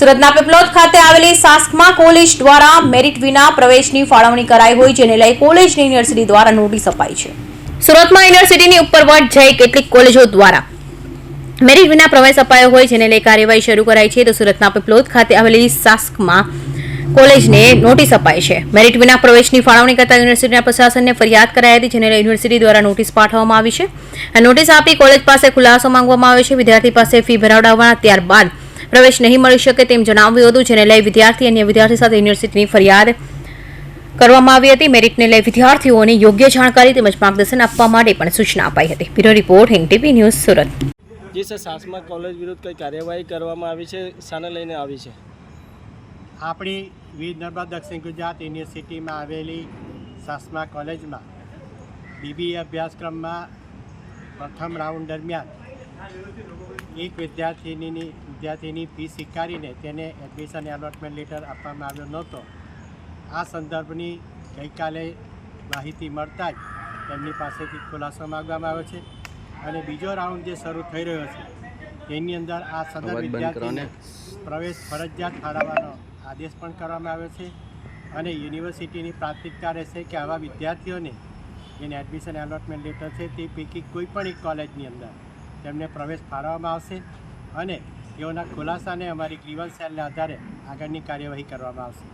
સુરતના પીપલોદ ખાતે આવેલી સાસ્કમા કોલેજ દ્વારા મેરિટ વિના પ્રવેશની ફાળવણી કરાઈ હોય, જેને લઈ કોલેજની યુનિવર્સિટી દ્વારા નોટિસ અપાઈ છે. સુરતમાં યુનિવર્સિટીની ઉપરવટ જઈ કેટલીક કોલેજો દ્વારા મેરિટ વિના પ્રવેશ અપાયો હોય, જેને લઈ કાર્યવાહી શરૂ કરાઈ છે. તો સુરતના પીપલોદ ખાતે આવેલી સાસ્કમા કોલેજને નોટિસ અપાઈ છે. મેરિટ વિના પ્રવેશની ફાળવણી કરતા યુનિવર્સિટીના પ્રશાસનને ફરિયાદ કરાઈ હતી, જેને યુનિવર્સિટી દ્વારા નોટિસ પાઠવવામાં આવી છે. આ નોટિસ આપી કોલેજ પાસે ખુલાસો માંગવામાં આવ્યો છે. વિદ્યાર્થી પાસે ફી ભરાવડાવવાના ત્યારબાદ પ્રવેશ નહીં મળી શકે તેમ જણાવ્યું હતું જેને લઈ વિદ્યાર્થી અન્ય વિદ્યાર્થી સાથે યુનિવર્સિટીની ફરિયાદ કરવામાં આવી હતી. મેરિટને લઈ વિદ્યાર્થીઓને યોગ્ય જાણકારી તેમજ માર્ગદર્શન આપવા માટે પણ સૂચના અપાઈ હતી. બ્યુરો રિપોર્ટ હિંગ ટીવી ન્યૂઝ સુરત. જે સર સાસમા કોલેજ વિરુદ્ધ કઈ કાર્યવાહી કરવામાં આવી છે? શાને લઈને આવી છે? આપણી વીર નર્મદ દક્ષિણ ગુજરાત યુનિવર્સિટીમાં આવેલી સાસમા કોલેજમાં બીબીએ અભ્યાસક્રમમાં પ્રથમ રાઉન્ડ દરમિયાન એક વિદ્યાર્થીની વિદ્યાર્થીની ફી સ્વીકારીને તેને એડમિશન એલોટમેન્ટ લેટર આપવામાં આવ્યો નહોતો. આ સંદર્ભની ગઈકાલે માહિતી મળતા જ તેમની પાસેથી ખુલાસો માગવામાં આવ્યો છે. અને બીજો રાઉન્ડ જે શરૂ થઈ રહ્યો છે તેની અંદર આ સદર વિદ્યાર્થીને પ્રવેશ ફરજિયાત ફાળવવાનો આદેશ પણ કરવામાં આવ્યો છે. અને યુનિવર્સિટીની પ્રાથમિકતા રહેશે કે આવા વિદ્યાર્થીઓને જેને એડમિશન એલોટમેન્ટ લેટર છે તે પૈકી કોઈ પણ એક કોલેજની અંદર તેમને પ્રવેશ ફાળવવામાં આવશે અને તેઓના ખુલાસાને અમારી ગ્રીવન્સ સેલના આધારે આગળની કાર્યવાહી કરવામાં આવશે.